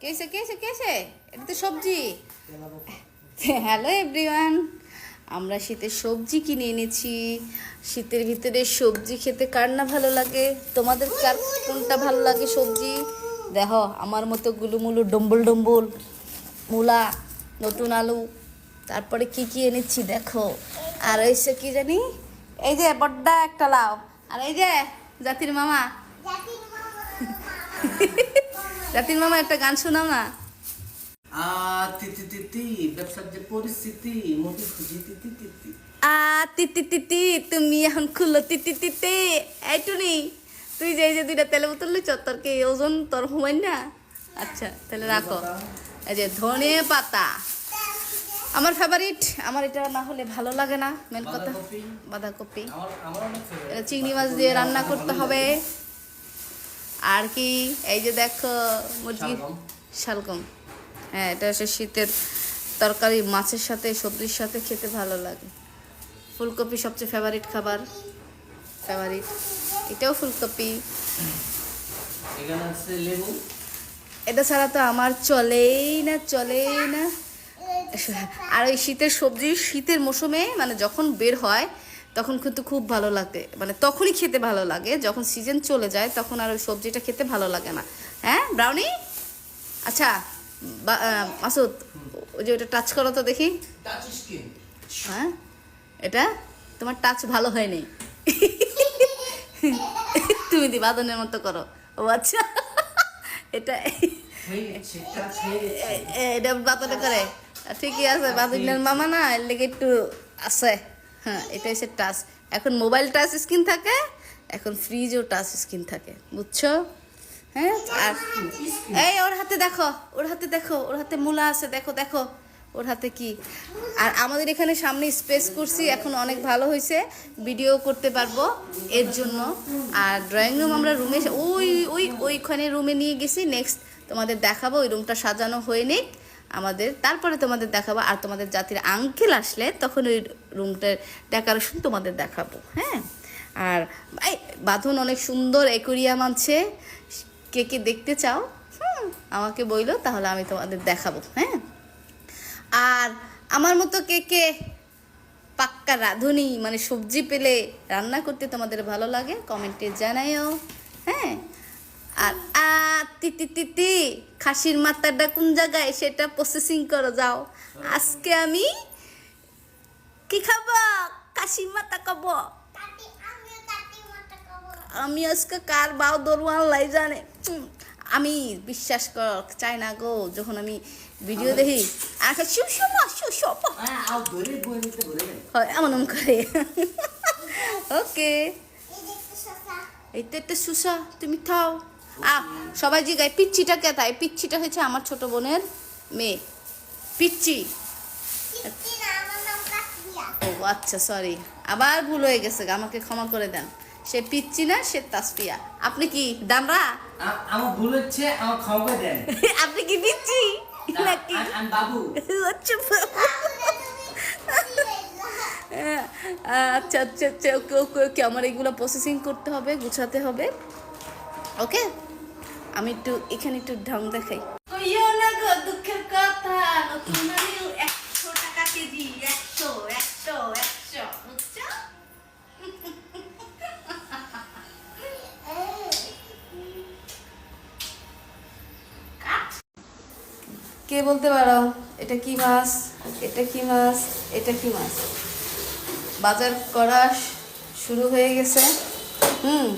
কেসে কেসে কেসে? এটা তো সবজি। হ্যালো এভরিওয়ান আমরা শীতের সবজি কিনে এনেছি। শীতের ভিতরে সবজি খেতে কার না ভালো লাগে? তোমাদের কার কোনটা ভালো লাগে সবজি? দেখো, আমার মতো গুলুমুলু, ডম্বল ডম্বল, মূলা, নতুন আলু। তারপরে কি কি এনেছি দেখো। আর হয়েছে কি জানি? এই যে বড্ডা একটা লাউ। আর এই যে জাতির মামা। জাতির মামা একটা গান শোনাও না আ তি তি তি তি ব্যবসার যে পরিস্থিতি মোদি খুঁজি তি তি তি তি আ তি তি তি তি তুমি এখন খুললো তি তি তি তি এই টুনি তুই যে এই যে দুইটা তেলে বোতল লিচ তোর কি ওজন তোর হুমাই না আচ্ছা তাহলে রাখো এই যে ধনে পাতা আমার ফেভারিট আমার এটা না হলে ভালো লাগে না মেন কথা বাঁধাকপি। এটা চিংড়ি মাছ দিয়ে রান্না করতে হবে আর কি এই যে দেখো মুরগি। শালগম। হ্যাঁ এটা হচ্ছে শীতের তরকারি মাছের সাথে সবজির সাথে খেতে ভালো লাগে। ফুলকপি সবচেয়ে ফেভারিট খাবার। ফেভারিট এটাও ফুলকপি। লেবু। এটা ছাড়া তো আমার চলেই না চলেই না। আর ওই শীতের সবজি শীতের মৌসুমে মানে যখন বের হয় তখন কিন্তু খুব ভালো লাগে। মানে তখনই খেতে ভালো লাগে যখন সিজন চলে যায় তখন আর ওই সবজিটা খেতে ভালো লাগে না। হ্যাঁ ব্রাউনি? আচ্ছা মাসুদ ওই যে ওটা টাচ করো তো দেখি। হ্যাঁ এটা তোমার টাচ ভালো হয়নি। তুমি দি বাদনের মতো করো। ও আচ্ছা এটা এটা বাতলে করে। ঠিকই আছে বাদুনের মামা না এর লেগে একটু আছে। হ্যাঁ এটা এসে টাচ। এখন মোবাইল টাচ স্ক্রিন থাকে, এখন ফ্রিজও টাচ স্ক্রিন থাকে, বুঝছ? হ্যাঁ আর এই ওর হাতে দেখো, ওর হাতে দেখো, ওর হাতে মূলা আছে, দেখো দেখো, ওর হাতে কি? আর আমাদের এখানে সামনে স্পেস করছি, এখন অনেক ভালো হয়েছে ভিডিও করতে পারব এর জন্য। আর ড্রয়িং রুম আমরা রুমে ওই ওই, ওইখানে রুমে নিয়ে গেছি নেক্সট তোমাদের দেখাবো, ওই রুমটা সাজানো হয়ে নিক। আমাদের, তারপরে তোমাদের দেখাবো, আর তোমাদের জাতির আঙ্কেল আসলে তখন ওই রুমটার ডেকোরেশন তোমাদের দেখাবো হ্যাঁ? আর এই বাঁধন অনেক সুন্দর একুরিয়াম আছে। কে কে দেখতে চাও? হুম, আমাকে বইলো, তাহলে আমি তোমাদের দেখাবো হ্যাঁ? আর আমার মতো কে কে পাক্কা রাঁধুনি মানে সবজি পেলে রান্না করতে তোমাদের ভালো লাগে, কমেন্টে জানাইও হ্যাঁ? আর আ তি তি তি তি খাসির মাথাটা কোন জায়গায়? সেটা প্রসেসিং করো যাও। আজকে আমি কি খাব? খাসির মাথা খাব। আমি আজকে কার বাও দরওয়ান লাই জানে। আমি বিশ্বাস কর চাই না গো যখন আমি ভিডিও দেখি হ্যাঁ বই নিতে ধরে নেই হয় এমন এমন করে। ওকে এই তো একটা সুসা তুমি থাও আ সবাই জিগায় পিচ্ছিটা কে তাই পিচ্ছিটা হয়েছে আমার ছোট বোনের মেয়ে। পিচ্ছি। ও আচ্ছা সরি আবার ভুল হয়ে গেছে আমাকে ক্ষমা করে দেন। সে পিচ্ছি না সে তাসপিয়া আপনি কি দামরা? আমার ভুল হচ্ছে আমার ক্ষমা করে দেন। আপনি কি পিচ্ছি? নাকি আমি বাবু। আচ্ছা আচ্ছা আচ্ছা আচ্ছা ওকে ওকে ওকে আমার এগুলো প্রসেসিং করতে হবে গুছাতে হবে। ওকে? আমি একটু এখানে একটু ঢং দেখাই। কে বলতে পারো? এটা কি মাছ? এটা কি মাছ? এটা কি মাছ? বাজার করা শুরু হয়ে গেছে। হুম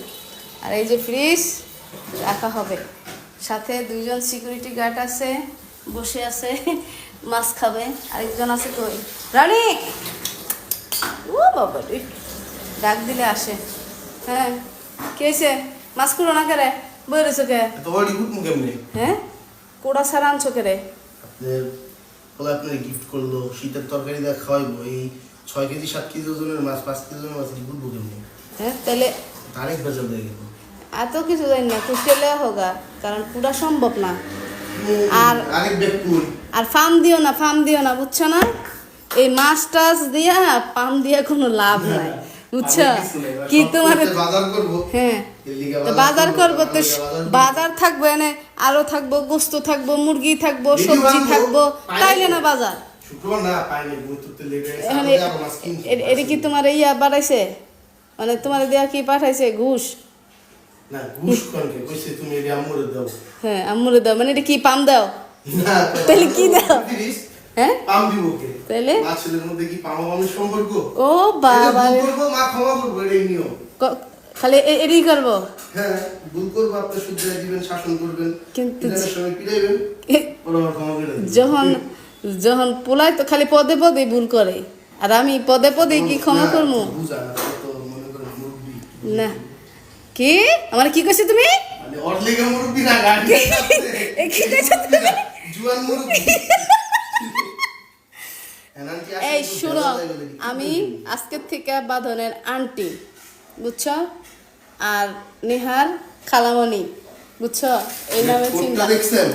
আর এই যে ফ্রিজ। রাখা হবে। সাথে দুইজন সিকিউরিটি গার্ড আছে বসে আছে মাছ খাবে আরেকজন আছে কই রানী! ও বাবা ডাক দিলে আসে। হ্যাঁ কে এসে? মাছ কুড়ো না করে? বই রয়েছে কে? হ্যাঁ? কোড়া সারা আনছো কে রে আপনার গিফট করল শীতের তরকারি দিয়ে খাওয়াইবো এই ছয় কেজি সাত কেজি ওজনের মাছ পাঁচ কেজি ওজনের মাছ রিপুট এমনি। হ্যাঁ তাহলে অনেক বেজাল দিয়ে গেল। এত কিছু জানি না কুচেলে হোগা কারণ পুরা সম্ভব না। আর- আর ফার্ম দিও না ফার্ম দিও না বুঝছ না? এই মাছ টাছ দিয়া পাম দিয়া কোনো লাভ নাই বুঝছ? কি তোমার হ্যাঁ বাজার করব তো বাজার থাকব এনে আরও থাকব গোস্ত থাকব মুরগি থাকব সবজি থাকব তাইলে না বাজার। এটা কি তোমার ইয়া বাড়াইছে? মানে তোমার দেয়া কি পাঠাইছে? ঘুষ? না ঘুষ কনকে কইছে তুমি এটা আমরে দাও। হ্যাঁ আম্মুরে দাও মানে এটা কি পাম দাও? না তাহলে কি দাও? হ্যাঁ? পাম দিব কে? তাইলে মা ছেলের মধ্যে কি পাম পামের সম্পর্ক? ও বাবা এটা মা ক্ষমা করব এটাই নিয়ম। খালি এ- এরই করব? হ্যাঁ ভুল করব আপনি শুধরাই দিবেন শাসন করবেন কিন্তু সময় পিটাইবেন পরে ক্ষমা করে যখন যখন পোলায় তো খালি পদে পদে ভুল করে। আর আমি পদে পদে কি ক্ষমা করব? না, কি? আমার কি কইছো তুমি? কি? কইছো। হ্যাঁ, এই শুনো আমি? আজকের থেকে বাঁধনের আন্টি বুঝছ? আর নেহার খালামণি বুঝছ? এই নামে চিন্তা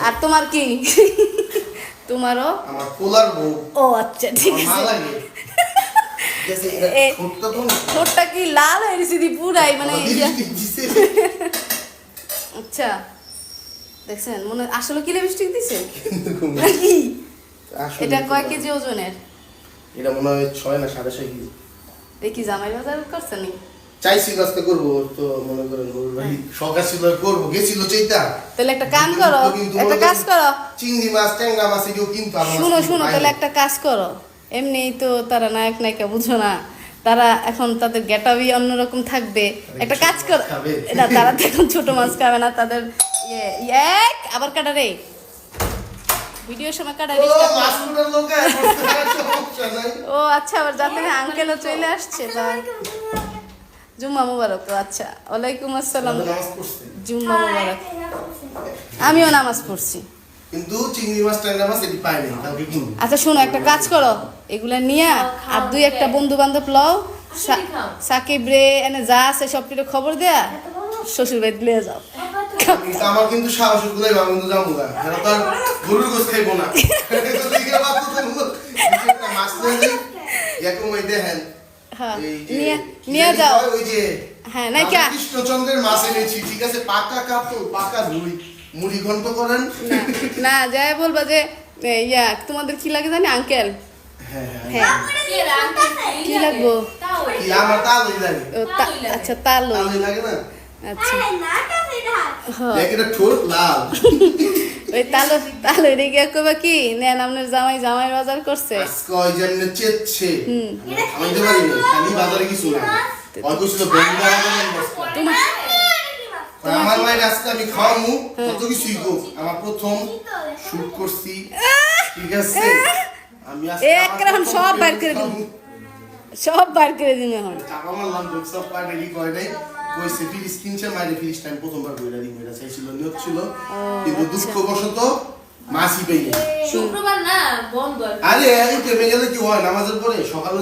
আর তোমার কি? তোমারও? ও আচ্ছা ঠিক আছে। ঠোঁটটা কি লাল হয়ে গেছে দি পুরাই মানে দিছে। আচ্ছা দেখছেন মনে আসলে কি লিপস্টিক দিছে? এটা কয় কেজি ওজনের? এটা মনে হয় ছয় না সাড়ে ছয় কেজি। কি জামাই বাজার করছে নি চাইছি করব তো মনে করেন ওর ভাই শখ করব গেছিল চৈতা তাহলে একটা কাম করো একটা কাজ করো। চিংড়ি মাছ ট্যাংরা মাছ এগুলো কিন্তু শুনো শুনো তাহলে একটা কাজ করো। এমনিই তো তারা নায়ক নায়িকা বুঝো না। তারা এখন তাদের গেটাবি অন্যরকম থাকবে। একটা কাজ করো। না তারা তো এখন ছোট মাছ খাবে না তাদের ইয়ে এক আবার কাটা রে। ভিডিওর সময় কাটা ও, আচ্ছা আবার যাতে আঙ্কেলও চলে আসছে বা জুম্মা মুবারক আচ্ছা ওয়ালাইকুম আসসালাম। জুম্মা মুবারক। আমিও নামাজ পড়ছি। কিন্তু চিংড়ি মাছ ট্যাংরা মাছ এটি পাইনি কালকে কিনবো আচ্ছা শোনো একটা কাজ করো। এগুলা নিয়া আর দুই একটা বন্ধু বান্ধব লও সা- সাকিব রে এনে যা আছে সব কিছু খবর দেয়া শ্বশুর বাড়ি লিয়ে যাও। কিন্তু আমার কিন্তু সাহস গুলাই ভালো কিন্তু যাব না। এরা তো আর গরুর গোস খাইবো না। মাছ নিয়ে যাই, এরকম ওই দেখেন, হ্যাঁ নিয়ে নিয়ে যাও। ওই যে হ্যাঁ, নাই কা? কৃষ্ণচন্দ্রের মাছ এনেছি ঠিক আছে? পাকা কাপড় পাকা রুই। মুড়ি ঘন্ট করেন? না, না যাই বলবা যে ইয়া তোমাদের কি লাগে জানি আঙ্কেল হ্যাঁ হ্যাঁ। হ্যাঁ। কি লাগবো? আচ্ছা তালু আচ্ছা। হ্যাঁ। ওই তালু তালু রেগে কইবা কি? নেন আপনার জামাই জামাই বাজার করছে। আজকে ওই জন্য চেচ্ছে। আমি তো পারি না খালি বাজারে কিছু না। ওই কইছিল বেঙ্গা বাজারে তোমার আমার মায়ের আজকে আমি খাওয়ামু কত কিছুই গো আমার প্রথম শুট করছি ঠিক আছে আমি আজকে একরকম সব বাইর film করে দিবি। খাওয়ামু। সব বার করে দিন এখন টাকা মারলাম তো সব পার রেডি করে নাই কইছে ফ্রিজ কিনছে মাইরে ফ্রিজ টাইম প্রথমবার কইরা দিই এটা চাইছিল নিয়ত ছিল কিন্তু আচ্ছা। দুঃখবশত মাসি পেয়ে গেছে। শুক্রবার না বন্ধ আর কি। আরে এই টেমে গেলে কি হয় নামাজের পরে সকালে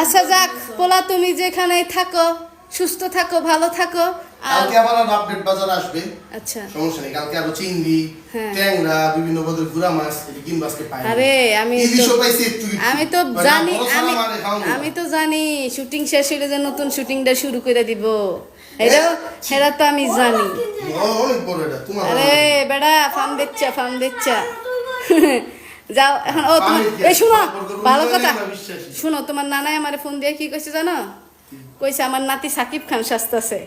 আচ্ছা যাক পোলা তুমি যেখানেই থাকো সুস্থ থাকো ভালো থাকো কালকে আবার আর আপডেট বাজার আসবে। আচ্ছা। সমস্যা নেই কালকে আরও চিংড়ি হ্যাঁ। ট্যাংরা বিভিন্ন ঘুরা মাছ এটা আজকে পাই আরে আমি ইলিশও তো পাইছি একটু। আমি তো জানি আমি আমি তো জানি শুটিং শেষ হলে যে নতুন শুটিংটা শুরু করে দিব। এটা সেটা তো আমি জানি। আরে বেড়া ফার্ম দিচ্ছা ফার্ম দিচ্ছা যাও এখন ও এই? শুনো ভালো কথা। না বিশ্বাসী। তোমার নানাই আমার ফোন দিয়ে কি কইছে জানো? কইছে আমার নাতি সাকিব খান শাস্তাছে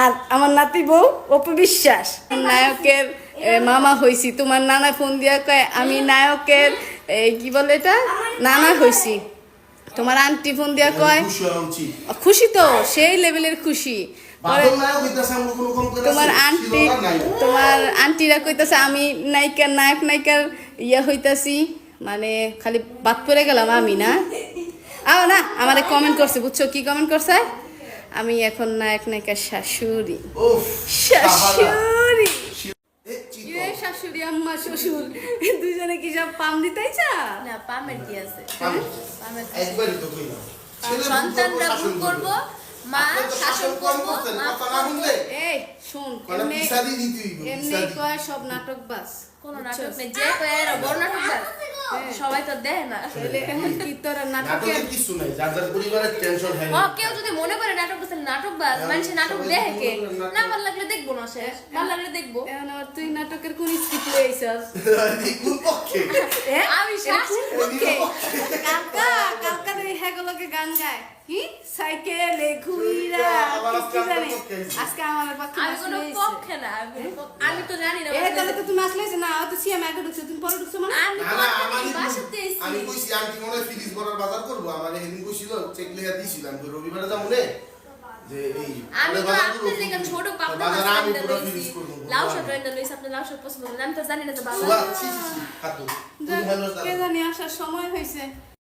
আর আমার নাতি বউ অপু বিশ্বাস। নায়কের মামা হইছি। তোমার নানা ফোন দিয়া কয় আমি নায়কের কি বলে এটা? নানা হইছি। তোমার আন্টি ফোন দিয়া কয় খুশি তো সেই লেভেলের খুশি। তোমার আন্টি। তোমার আন্টিরা কইতাছে আমি নায়িকার নায়ক নায়িকার ইয়া হইতাছি। মানে খালি বাদ পড়ে গেলাম আমি না? আও না আমারে কমেন্ট করছে বুঝছ কি কমেন্ট করছে? আমি এখন নায়ক নায়িকার শাশুড়ি। শাশুড়ি। ইয়ে শাশুড়ি আম্মা শ্বশুর। দুজনে কি সব পাম দিতেইছা না পামের কি আছে? একবারই তো সন্তানরা ভুল মা শাসন করব? এই শুন এমনি এমনি কয় সব নাটক বাস। কোনো নাটক নেই যে কয়ে এরা বড় নাটক। সবাই তো দেয় না। কি তোর নাটকের নাটকের কিছু নাই যার যার পরিবারের টেনশন হয়। কেউ যদি মনে করে নাটক করছে নাটক বাজ মানুষ নাটক দেখে কে মনে করে নাটক- না ভালো লাগলে দেখব না সে। ভালো লাগলে দেখব। এখন আবার তুই নাটকের কোন স্ক্রিপ্ট লইছস? আমি হেগুলোকে গান গায়। কি? সাইকেলে ঘুইরা আজকে জানি? আপনার পক্ষে আইছে। আজকে আমার পক্ষে আমি কোনো পক্ষে না আমি কোনো পক্ষ- আমি তো জানি না এ তাহলে তো তুমি আসলে না তো সিএম আগে ঢুকছো তুমি পরে ঢুকছো মানে? আমি না না পক্ষে আমার বাসাতে আমি কইছি আন্টি ফ্রিজ বাজার করব। আমার সেদিন কইছিল চেক লেখা দিয়েছিলাম তো রবিবারে যাব নে? যে এই আমি তো বাজার করব, ছোট পাবনা বাজার আমি পুরো লইছি। ফ্রিজ লাউ শাক রান্না লইছি আপনি লাউ শাক পছন্দ করেন আমি তো জানি না যে বাবা সুয়া, ছি, ছি, ছি, খাতো। তুমি যাক, ভালো কে জানি আসার সময় হয়েছে।